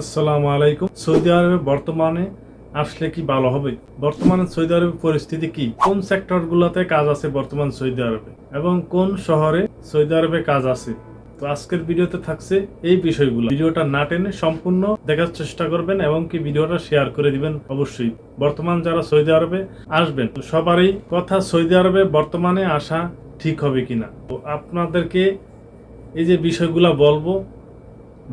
আসসালামু আলাইকুম। সৌদি আরবে বর্তমানে আসলে কি ভালো হবে? বর্তমানে সৌদি আরবের পরিস্থিতি কি? কোন সেক্টর সেক্টরগুলোতে কাজ আছে বর্তমান সৌদি আরবে? এবং কোন শহরে সৌদি আরবে কাজ আছে? তো আজকের ভিডিওতে থাকছে এই বিষয়গুলো। ভিডিওটা না টেনে সম্পূর্ণ দেখার চেষ্টা করবেন এবং কি ভিডিওটা শেয়ার করে দিবেন অবশ্যই। বর্তমান যারা সৌদি আরবে আসবেন, তো সবারই কথা সৌদি আরবে বর্তমানে আসা ঠিক হবে কিনা? তো আপনাদেরকে এই যে বিষয়গুলো বলব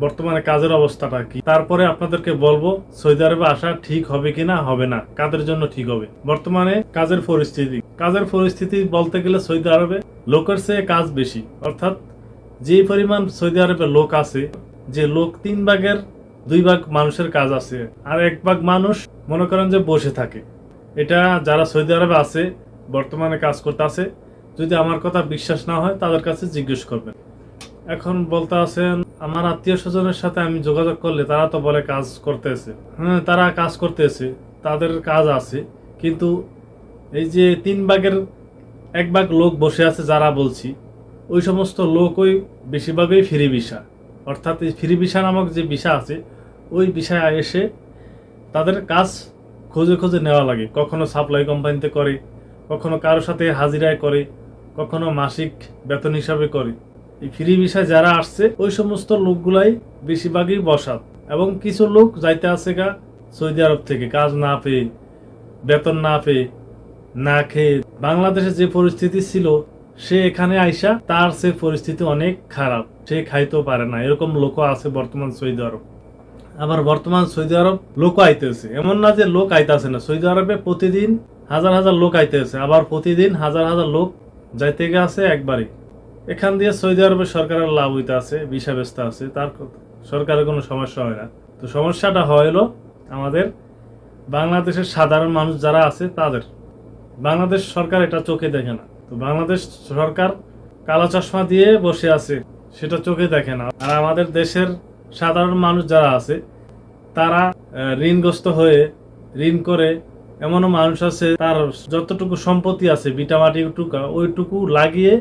বর্তমানে কাজের অবস্থাটা কি? তারপরে আপনাদেরকে বলব, সৌদি আরবে আসা ঠিক হবে কিনা হবে না। কাদের জন্য ঠিক হবে? বর্তমানে কাজের পরিস্থিতি। কাজের পরিস্থিতি বলতে গেলে সৌদি আরবে লোকের চেয়ে কাজ বেশি। অর্থাৎ যে পরিমাণ সৌদি আরবে লোক আছে, যে লোক তিন ভাগের দুই ভাগ মানুষের কাজ আছে, আর এক ভাগ মানুষ মনে করেন যে বসে থাকে। এটা যারা সৌদি আরবে আছে, বর্তমানে কাজ করতে আছে, যদি আমার কথা বিশ্বাস না হয়, তাদের কাছে জিজ্ঞেস করবেন। এখন বলতে আছেন আমার আত্মীয় স্বজনের সাথে আমি যোগাযোগ করলে তারা তো বলে কাজ করতেছে। হ্যাঁ তারা কাজ করতেছে, তাদের কাজ আছে। কিন্তু এই যে তিন ভাগের এক ভাগ লোক বসে আছে যারা বলছি, ওই সমস্ত লোকই বেশিরভাগই ফ্রি ভিসা। অর্থাৎ এই ফ্রি ভিসা নামক যে ভিসা আছে, ওই ভিসায় এসে তাদের কাজ খুঁজে খুঁজে নেওয়া লাগে। কখনো সাপ্লাই কোম্পানিতে করে, কখনো কারোর সাথে হাজিরায় করে, কখনো মাসিক বেতন হিসাবে করে। এই ফ্রি ভিসায় যারা আসছে, ওই সমস্ত লোকগুলাই বেশিরভাগই বসাত। এবং কিছু লোক যাইতে আছে গা সৌদি আরব থেকে, কাজ না পেয়ে, বেতন না পেয়ে, না খেয়ে। বাংলাদেশে যে পরিস্থিতি ছিল, সে এখানে আইসা তার সে পরিস্থিতি অনেক খারাপ। সে খাইতেও পারে না। এরকম লোকও আছে বর্তমান সৌদি আরব। আবার বর্তমান সৌদি আরব লোক আইতেছে। এমন না যে লোক আইতেছে না। সৌদি আরবে প্রতিদিন হাজার হাজার লোক আইতেছে। আবার প্রতিদিন হাজার হাজার লোক যাইতে গেছে একবারই এখান দিয়ে সৌদি আরবের সরকারের লাভ হইতে আছে, ভিসা ব্যস্ত আছে, তার সরকারের কোনো সমস্যা হয় না। তো সমস্যাটা হলো আমাদের বাংলাদেশের সাধারণ মানুষ যারা আছে তাদের। বাংলাদেশ সরকার এটা চোখে দেখে না। তো বাংলাদেশ সরকার কালো চশমা দিয়ে বসে আছে, সেটা চোখে দেখে না। আর আমাদের দেশের সাধারণ মানুষ যারা আছে, তারা ঋণগ্রস্ত হয়ে, ঋণ করে এমনও মানুষ আছে, তার যতটুকু সম্পত্তি আছে বিটামাটি টুকা, ওইটুকু লাগিয়ে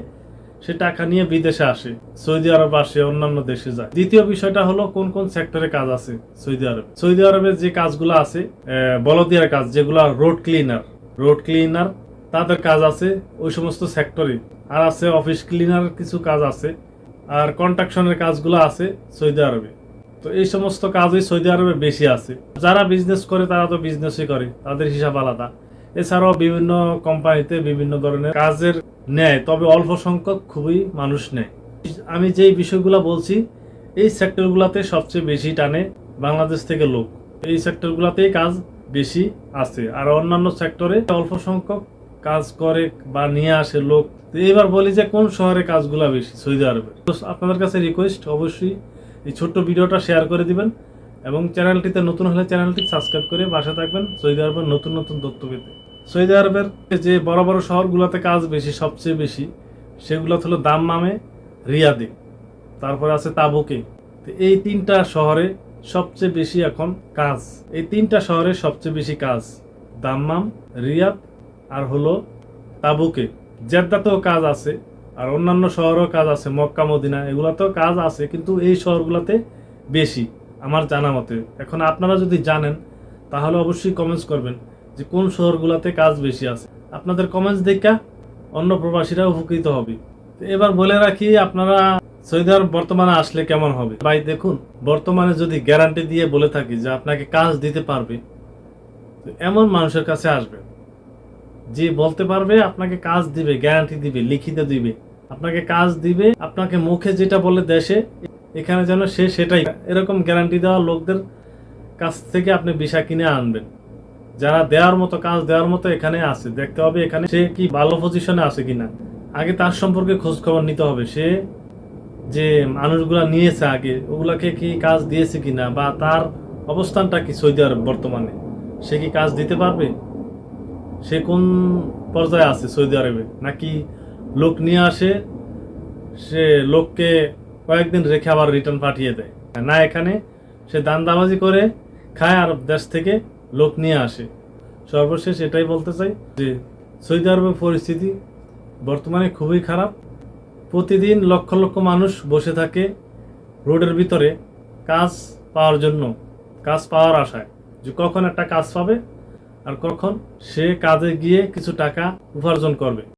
সে টাকা নিয়ে বিদেশে আসে, সৌদি আরব আসে, অন্যান্য দেশে যায়। দ্বিতীয় বিষয়টা হলো কোন কোন সেক্টরে কাজ আছে সৌদি আরবে। সৌদি আরবে যে কাজগুলো আছে বলদিয়ার কাজ, যেগুলো রোড ক্লিনার। রোড ক্লিনার, তাদের কাজ আছে ওই সমস্ত সেক্টরে। আর আছে অফিস ক্লিনার কিছু কাজ আছে, আর কন্ট্রাকশনের কাজগুলো আছে সৌদি আরবে। তো এই সমস্ত কাজই সৌদি আরবে বেশি আছে। যারা বিজনেস করে, তারা তো বিজনেসই করে, তাদের হিসাব আলাদা। এছাড়াও বিভিন্ন কোম্পানিতে বিভিন্ন ধরনের কাজের নেয় তবে অল্প সংখ্যক খুবই মানুষ নেয়। আমি যেই বিষয়গুলো বলছি, এই সেক্টরগুলোতে সবচেয়ে বেশি টানে বাংলাদেশ থেকে লোক। এই সেক্টরগুলোতেই কাজ বেশি আছে। আর অন্যান্য সেক্টরে অল্প সংখ্যক কাজ করে বা নিয়ে আসে লোক। এবার বলি যে, কোন শহরে কাজগুলো বেশি? সৌদি আরবে। আপনাদের কাছে রিকোয়েস্ট অবশ্যই এই ছোট্ট ভিডিওটা শেয়ার করে দিবেন। এবং চ্যানেলটিতে নতুন হলে চ্যানেলটি সাবস্ক্রাইব করে বাসা থাকবেন সৌদি আরবের নতুন নতুন তথ্য পেতে। সৌদি আরবের যে বড় বড় শহরগুলোতে কাজ বেশি, সবচেয়ে বেশি সেগুলো হলো দাম্মামে রিয়াদে, তারপরে আছে তাবুকে। এই তিনটা শহরে সবচেয়ে বেশি এখন কাজ। এই তিনটা শহরে সবচেয়ে বেশি কাজ দাম্মাম রিয়াদ আর হলো তাবুকে। জেদ্দাতেও কাজ আছে আর অন্যান্য শহরেও কাজ আছে, মক্কা, মদিনা, এগুলাতেও কাজ আছে, কিন্তু এই শহরগুলোতে বেশি। আমার জানা মতে। এখন আপনারা যদি জানেন, তাহলে অবশ্যই কমেন্টস করবেন যে কোন শহরগুলোতে কাজ বেশি আছে। আপনাদের কমেন্টস দেখা অন্য প্রবাসীরা উপকৃত হবে। এবার বলে রাখি, আপনারা সৌদি আরব বর্তমানে আসলে কেমন হবে? ভাই, দেখুন, বর্তমানে যদি গ্যারান্টি দিয়ে বলে থাকি যে আপনাকে কাজ দিতে পারবে এমন মানুষের কাছে আসবে। যে বলতে পারবে, আপনাকে কাজ দিবে গ্যারান্টি দিবে, লিখিতে দিবে। আপনাকে কাজ দিবে, আপনাকে মুখে যেটা বলে দেশে এখানে যেন সে সেটাই এরকম গ্যারান্টি দেওয়া লোকদের কাছ থেকে আপনি ভিসা কিনে আনবেন। যারা দেওয়ার মতো কাজ দেওয়ার মতো এখানে আছে, দেখতে হবে এখানে সে কি ভালো পজিশনে আছে কিনা। আগে তার সম্পর্কে খোঁজ খবর নিতে হবে। সে যে মানুষগুলা নিয়েছে আগে, ওগুলাকে কি কাজ দিয়েছে কিনা বা তার অবস্থানটা কি সৌদি আরব বর্তমানে? সে কি কাজ দিতে পারবে? সে কোন পর্যায়ে আছে সৌদি আরবে? নাকি লোক নিয়ে আসে, সে লোককে কয়েকদিন রেখে আবার রিটার্ন পাঠিয়ে দেয়। না এখানে, সে দান্দাবাজি করে খায় আরব দেশ থেকে লোক নিয়ে আসে। সর্বশেষ এটাই বলতে চাই যে, সৌদি আরবের পরিস্থিতি বর্তমানে খুবই খারাপ। প্রতিদিন লক্ষ লক্ষ মানুষ বসে থাকে রোডের ভিতরে কাজ পাওয়ার জন্য, কাজ পাওয়ার আশায়। যে কখন একটা কাজ পাবে আর কখন সে কাজে গিয়ে কিছু টাকা উপার্জন করবে।